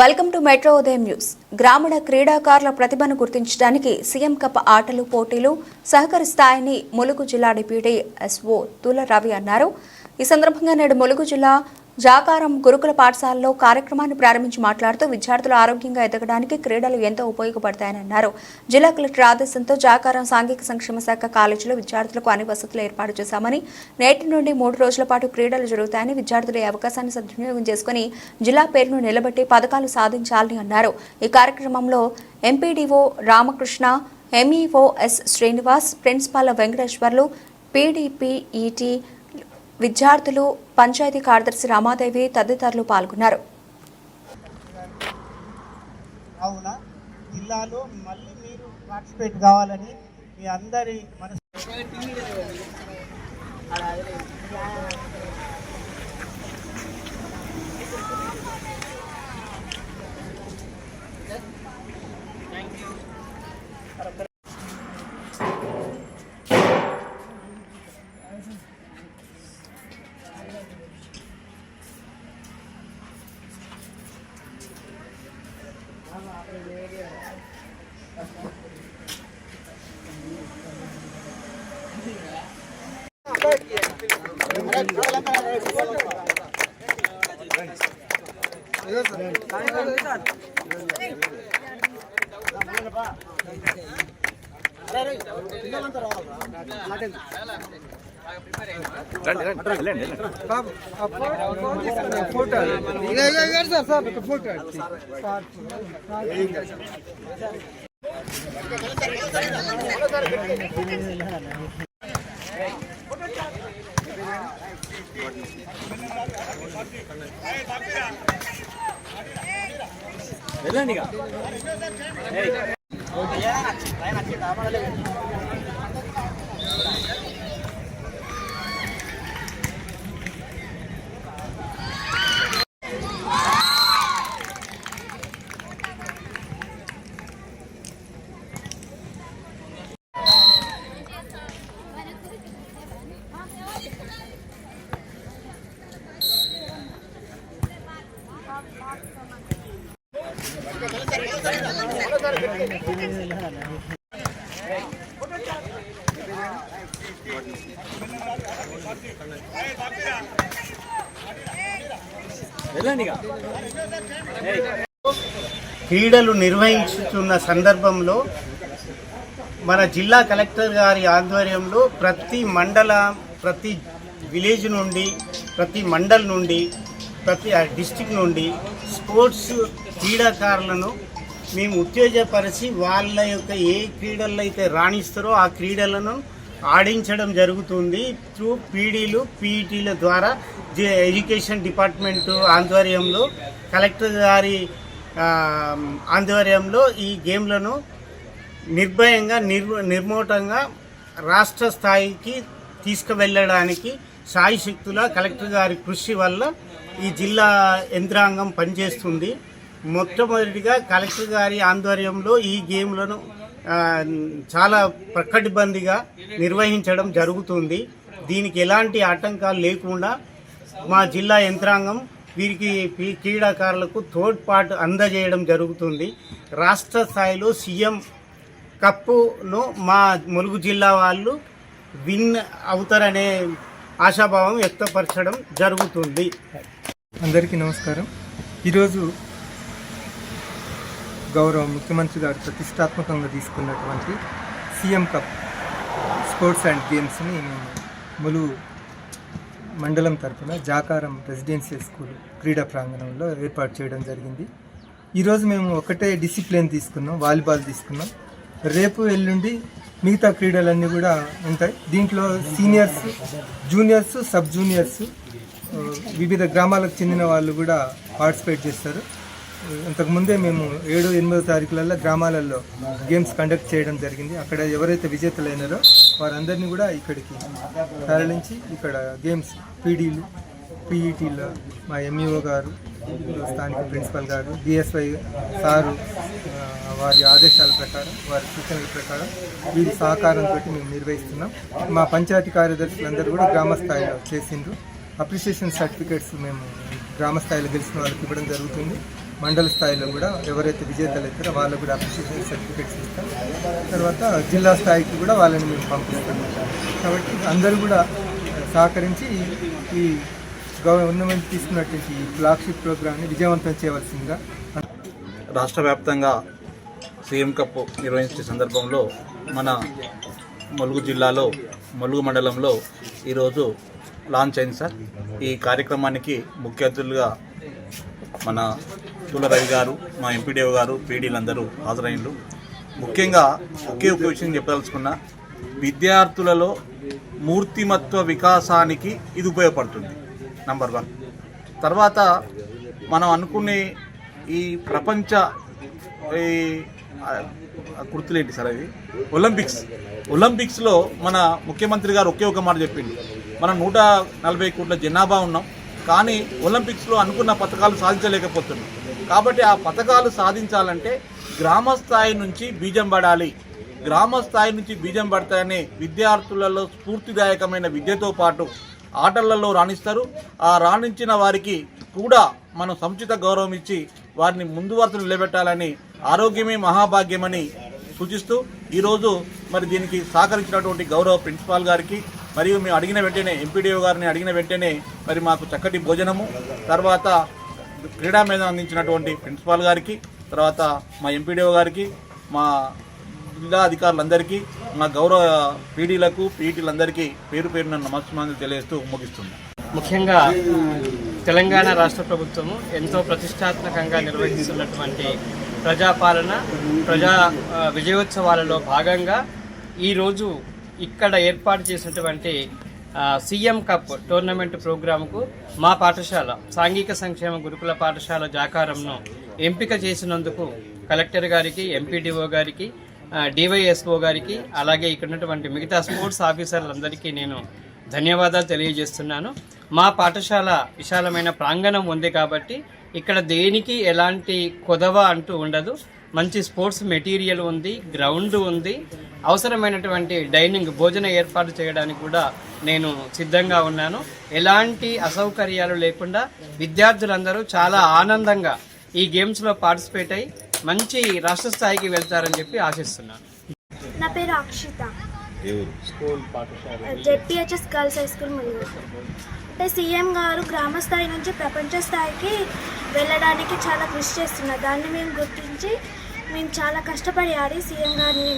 Welcome to metro Udayam news. గ్రామీణ క్రీడాకారుల ప్రతిభను గుర్తించడానికి సీఎం కప్ ఆటలు పోటీలు సహకరిస్తాయని ములుగు జిల్లా డిప్యూటీ ఎస్ఓ తుల రవి అన్నారు. ఈ సందర్భంగా నేడు ములుగు జిల్లా జాకారం గురుకుల పాఠశాలలో కార్యక్రమాన్ని ప్రారంభించి మాట్లాడుతూ విద్యార్థులు ఆరోగ్యంగా ఎదగడానికి క్రీడలు ఎంతో ఉపయోగపడతాయని అన్నారు. జిల్లా కలెక్టర్ ఆదేశంతో జాకారం సాంఘిక సంక్షేమ శాఖ కాలేజీలో విద్యార్థులకు అన్ని వసతులు ఏర్పాటు చేశామని నేటి నుండి మూడు రోజుల పాటు క్రీడలు జరుగుతాయని విద్యార్థులు ఈ అవకాశాన్ని సద్వినియోగం చేసుకుని జిల్లా పేరును నిలబెట్టి పథకాలు సాధించాలని అన్నారు. ఈ కార్యక్రమంలో MPDO Ramakrishna MEOs Srinivas principal Venkateswarlu PD PET విద్యార్థులు పంచాయతీ కార్యదర్శి రామాదేవి తదితరులు పాల్గొన్నారు. కావున జిల్లాలో మళ్ళీ మీరు పార్టిసిపేట్ కావాలని మీ అందరి మన రండి రండి వెళ్ళండి బాబు photo sir sir photo photo వెళ్ళండి ఇక క్రీడలు నిర్వహించుతున్న సందర్భంలో మన జిల్లా కలెక్టర్ గారి ఆధ్వర్యంలో ప్రతి మండల ప్రతి విలేజ్ నుండి ప్రతి మండల్ నుండి ప్రతి డిస్టిక్ నుండి స్పోర్ట్స్ క్రీడాకారులను మేము ఉత్తేజపరిచి వాళ్ళ యొక్క ఏ క్రీడల్లో అయితే రాణిస్తారో ఆ క్రీడలను ఆడించడం జరుగుతుంది త్రూ పీడీలు పీఈటీల ద్వారా జే- ఎడ్యుకేషన్ డిపార్ట్మెంట్ ఆధ్వర్యంలో కలెక్టర్ గారి ఆధ్వర్యంలో ఈ గేమ్లను నిర్భయంగా నిర్ నిర్మూటంగా రాష్ట్ర స్థాయికి తీసుకువెళ్ళడానికి సాయి శక్తుల కలెక్టర్ గారి కృషి వల్ల ఈ జిల్లా యంత్రాంగం పనిచేస్తుంది. మొట్టమొదటిగా కలెక్టర్ గారి ఆధ్వర్యంలో ఈ గేమ్లను చాలా ప్రకటిబందిగా నిర్వహించడం జరుగుతుంది. దీనికి ఎలాంటి ఆటంకాలు లేకుండా మా జిల్లా యంత్రాంగం వీరికి క్రీడాకారులకు తోడ్పాటు అందజేయడం జరుగుతుంది. రాష్ట్ర స్థాయిలో సీఎం కప్పును మా ములుగు జిల్లా వాళ్ళు విన్ అవుతారనే ఆశాభావం వ్యక్తపరచడం జరుగుతుంది. అందరికీ నమస్కారం. ఈరోజు గౌరవ ముఖ్యమంత్రి గారు ప్రతిష్టాత్మకంగా తీసుకున్నటువంటి సీఎం కప్ స్పోర్ట్స్ అండ్ గేమ్స్ని మేము ములు మండలం తరఫున జాకారం రెసిడెన్షియల్ స్కూల్ క్రీడా ప్రాంగణంలో ఏర్పాటు చేయడం జరిగింది. ఈరోజు మేము ఒకటే డిసిప్లిన్ తీసుకున్నాం వాలీబాల్ తీసుకున్నాం. రేపు ఎల్లుండి మిగతా క్రీడలన్నీ కూడా ఉంటాయి. దీంట్లో సీనియర్స్ జూనియర్స్ సబ్ జూనియర్స్ వివిధ గ్రామాలకు చెందిన వాళ్ళు కూడా పార్టిసిపేట్ చేస్తారు. ఇంతకుముందే మేము ఏడు ఎనిమిదో తారీఖులలో గ్రామాలలో గేమ్స్ కండక్ట్ చేయడం జరిగింది. అక్కడ ఎవరైతే విజేతలైనారో వారందరినీ కూడా ఇక్కడికి తరలించి ఇక్కడ గేమ్స్ పీడీలు పీఈటీలో మా ఎంఈఓ గారు స్థానిక ప్రిన్సిపల్ గారు డిఎస్వై సారు వారి ఆదేశాల ప్రకారం వారి సూచనల ప్రకారం వీరి సహకారంతో మేము నిర్వహిస్తున్నాం. మా పంచాయతీ కార్యదర్శులందరూ కూడా గ్రామ స్థాయిలో చేసిండ్రు. అప్రిషియేషన్ సర్టిఫికేట్స్ మేము గ్రామ స్థాయిలో గెలిచిన వాళ్ళకి ఇవ్వడం జరుగుతుంది. మండల స్థాయిలో కూడా ఎవరైతే విజేతలు అవుతారో వాళ్ళకు కూడా అప్రిషియేషన్ సర్టిఫికేట్స్ ఇస్తాం. తర్వాత జిల్లా స్థాయికి కూడా వాళ్ళని మేము పంపిస్తాం. కాబట్టి అందరూ కూడా సహకరించి ఈ గవర్నమెంట్ తీసుకున్నటువంటి ఈ ఫ్లాగ్షిప్ ప్రోగ్రామ్ని విజయవంతం చేయవలసిందిగా రాష్ట్ర వ్యాప్తంగా సీఎం కప్ నిర్వహించే సందర్భంలో మన ములుగు జిల్లాలో ములుగు మండలంలో ఈరోజు లాంచ్ అయింది సార్. ఈ కార్యక్రమానికి ముఖ్య అతిథులుగా మన తుల రవి గారు మా ఎంపీడీఓ గారు పీడీలందరూ హాజరైనలు ముఖ్యంగా ఒకే ఒక విషయం చెప్పదలుచుకున్నా విద్యార్థులలో మూర్తిమత్వ వికాసానికి ఇది ఉపయోగపడుతుంది నంబర్ వన్ తర్వాత మనం అనుకునే ఈ ప్రపంచ ఈ గుర్తులేంటి సార్ అది ఒలింపిక్స్. ఒలింపిక్స్లో మన ముఖ్యమంత్రి గారు ఒకే ఒక మాట చెప్పింది మనం నూట నలభై కోట్ల జనాభా ఉన్నాం. కానీ ఒలింపిక్స్లో అనుకున్న పథకాలు సాధించలేకపోతున్నాం. కాబట్టి ఆ పథకాలు సాధించాలంటే గ్రామ స్థాయి నుంచి బీజం పడాలి. గ్రామ స్థాయి నుంచి బీజం పడతాయనే విద్యార్థులలో స్ఫూర్తిదాయకమైన విద్యతో పాటు ఆటలలో రాణిస్తారు. ఆ రాణించిన వారికి కూడా మనం సముచిత గౌరవం ఇచ్చి వారిని ముందు వరుసలు నిలబెట్టాలని ఆరోగ్యమే మహాభాగ్యమని సూచిస్తూ ఈరోజు మరి దీనికి సహకరించినటువంటి గౌరవ ప్రిన్సిపాల్ గారికి మరియు మేము అడిగిన వెంటనే ఎంపీడీఓ గారిని అడిగిన వెంటనే మరి మాకు చక్కటి భోజనము తర్వాత క్రీడా మీద అందించినటువంటి ప్రిన్సిపాల్ గారికి తర్వాత మా ఎంపీడీఓ గారికి మా జిల్లా అధికారులందరికీ మా గౌరవ పీడీలకు పీటీలందరికీ పేరు పేరున నమస్కారాలు తెలియజేస్తూ ముగిస్తున్నాం. ముఖ్యంగా తెలంగాణ రాష్ట్ర ప్రభుత్వము ఎంతో ప్రతిష్టాత్మకంగా నిర్వహిస్తున్నటువంటి ప్రజాపాలన ప్రజా విజయోత్సవాలలో భాగంగా ఈరోజు ఇక్కడ ఏర్పాటు చేసినటువంటి సీఎం కప్ టోర్నమెంట్ ప్రోగ్రాంకు మా పాఠశాల సాంఘిక సంక్షేమ గురుకుల పాఠశాల జాకారంను ఎంపిక చేసినందుకు కలెక్టర్ గారికి ఎంపీడీఓ గారికి డివైఎస్ఓ గారికి అలాగే ఇక్కడ ఉన్నటువంటి మిగతా స్పోర్ట్స్ ఆఫీసర్లందరికీ నేను ధన్యవాదాలు తెలియజేస్తున్నాను. మా పాఠశాల విశాలమైన ప్రాంగణం ఉంది కాబట్టి ఇక్కడ దేనికి ఎలాంటి కొదవ అంటూ ఉండదు. మంచి స్పోర్ట్స్ మెటీరియల్ ఉంది గ్రౌండ్ ఉంది. అవసరమైనటువంటి డైనింగ్ భోజన ఏర్పాటు చేయడానికి కూడా నేను సిద్ధంగా ఉన్నాను. ఎలాంటి అసౌకర్యాలు లేకుండా విద్యార్థులందరూ చాలా ఆనందంగా ఈ గేమ్స్లో పార్టిసిపేట్ అయ్యి మంచి రాష్ట్ర స్థాయికి వెళ్తారని చెప్పి ఆశిస్తున్నాను. నా పేరు Akshitha. ZPHS girls high school అంటే సీఎం గారు గ్రామ స్థాయి నుంచి ప్రపంచ స్థాయికి వెళ్ళడానికి చాలా కృషి చేస్తున్నారు. దాన్ని మేము గుర్తించి మేము చాలా కష్టపడి ఆడి సీఎం గారిని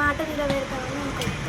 మాట నిలబెడతామని అనుకుంటున్నాం.